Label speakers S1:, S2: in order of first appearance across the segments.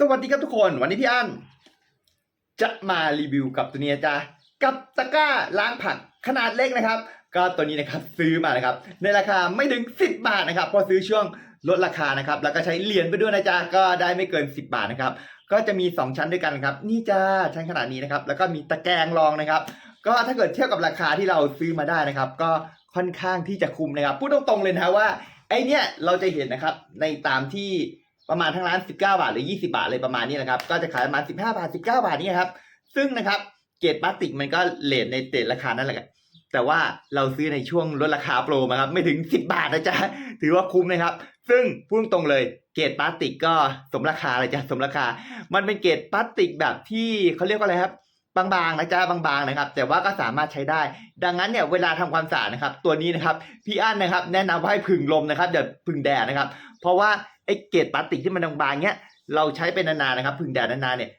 S1: สวัสดีครับทุกคนวันนี้พี่อั้นจะมารีวิวกับตัวนี้จ้ากับตะกร้าล้างผักขนาดเล็กนะครับ ก็ตัวนี้นะครับซื้อมานะครับ ในราคาไม่ถึง 10 บาทนะครับ พอซื้อช่วงลดราคานะครับ แล้วก็ใช้เหรียญไปด้วยนะจ๊ะก็ได้ไม่เกิน 10 บาทนะครับ ก็จะมี 2 ชั้นด้วยกันครับ นี่จ้าชั้นขนาดนี้นะครับ แล้วก็มีตะแกรงรองนะครับ ก็ถ้าเกิดเทียบกับราคาที่เราซื้อมาได้นะครับ ก็ค่อนข้างที่จะคุ้มนะครับ พูดตรงๆเลยนะว่าไอเนี้ยเราจะเห็นนะครับในตามที่ ประมาณทั้งร้าน 19 บาทหรือ 20 บาทเลยประมาณนี้นะครับ ก็จะขายประมาณ 15 บาท 19 บาทนี่ครับ ซึ่งนะครับเกรดพลาสติกมันก็เลทในเตรราคานั่นแหละแต่ว่าเราซื้อในช่วงลดราคาโปรมาครับไม่ถึง 10 บาทนะจ๊ะถือว่าคุ้มนะครับ ซึ่งพูดตรงเลยเกรดพลาสติกก็สมราคาเลยจ้ะสมราคา มันเป็นเกรดพลาสติกแบบที่เขาเรียกว่าอะไรครับบางๆนะจ๊ะบางๆนะครับ แต่ว่าก็สามารถใช้ได้ ดังนั้นเนี่ยเวลาทำความสะอาดนะครับ ตัวนี้นะครับพี่อั้นนะครับ แนะนำว่าให้พึ่งลมนะครับอย่าพึ่งแดดนะครับ เพราะว่า ไอ้เกรดพลาสติกที่มันบางๆเนี้ยเราใช้เป็นนานๆนะครับ พึ่งแดดนานๆเนี่ย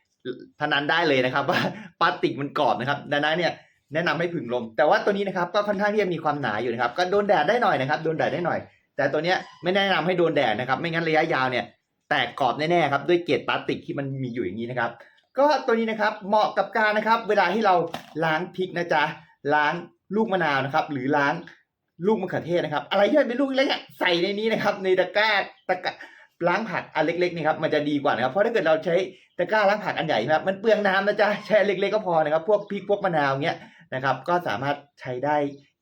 S1: พนันได้เลยนะครับ ว่าพลาสติกมันกรอบนะครับดังนั้นเนี่ยแนะนำให้พึ่งลม แต่ว่าตัวนี้นะครับก็ค่อนข้างที่จะมีความหนาอยู่นะครับ ก็โดนแดดได้หน่อยนะครับ โดนแดดได้หน่อย แต่ตัวเนี้ยไม่แนะนำให้โดนแดดนะครับ ไม่งั้นระยะยาวเนี่ยแตกกรอบแน่ๆครับด้วยเกรดพลาสติกที่มันมีอยู่อย่างนี้นะครับ ก็ตัวนี้นะครับเหมาะกับการนะครับ เวลาที่เราล้างพริกนะจ๊ะล้างลูกมะนาวนะครับ หรือล้างลูกมะเขือเทศนะครับ อะไรที่เป็นลูกเล็กใส่ในนี้นะครับ ในตะกร้าตะกร้า ล้างผักอันเล็กๆนี่ครับมันจะดีกว่านะครับเพราะถ้าเกิดเราใช้ตะกร้าล้างผักอันใหญ่นะครับมันเปลืองน้ำนะจ๊ะใช้เล็กๆก็พอนะครับ พวกพริกพวกมะนาวเงี้ยนะครับ ก็สามารถใช้ได้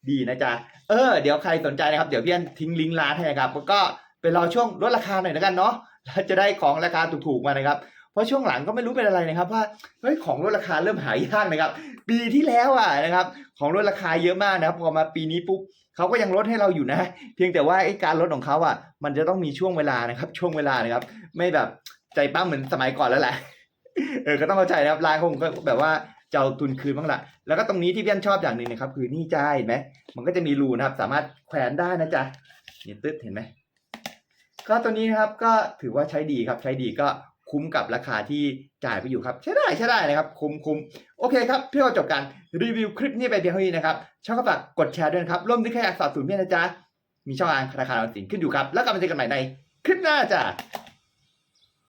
S1: ดีนะจ๊ะเออเดี๋ยวใครสนใจนะครับเดี๋ยวพี่อันทิ้งลิงก์ร้านให้นะครับแล้วก็ไปรอช่วงลดราคาหน่อยแล้วกันเนาะเราจะได้ของราคาถูกๆมานะครับ เพราะช่วงหลังก็ไม่รู้เป็นอะไรนะครับว่าเฮ้ยของลดราคาเริ่มหายากนะครับ ปีที่แล้วอะนะครับ ของลดราคาเยอะมากนะครับพอมาปีนี้ปุ๊บเขาก็ยังลดให้เราอยู่นะ เพียงแต่ว่าไอ้การลดของเขาอะ มันจะต้องมีช่วงเวลานะครับ ช่วงเวลานะครับ ไม่แบบใจปั้มเหมือนสมัยก่อนแล้วแหละเออก็ต้องเข้าใจนะครับลายคงก็แบบว่าจะเอาทุนคืนบ้างละแล้วก็ตรงนี้ที่พี่อนชอบอย่างหนึ่งนะครับ คือนี่จ้าเห็นไหมมันก็จะมีรูนะครับ สามารถแขวนได้นะจ๊ะนี่ตึ๊ดเห็นไหมก็ตัวนี้นะครับก็ถือว่าใช้ดีครับใช้ดีก็ คุ้มกับราคาที่จ่ายไปอยู่ครับใช่ได้ใช่ได้นะครับ คุ้มคุ้มโอเคครับพี่ก็จบการรีวิวคลิปนี้ไปเพียงเท่านี้นะครับชอบก็ฝากกดแชร์ด้วยครับร่วมด้วยแค่อักสอบสูนย์เพี่อนนะจ๊ะมีช่องทางธนาคารออมสินขึ้นอยู่ครับ แล้วกลับมาเจอกันใหม่ในคลิปหน้าจ้ะ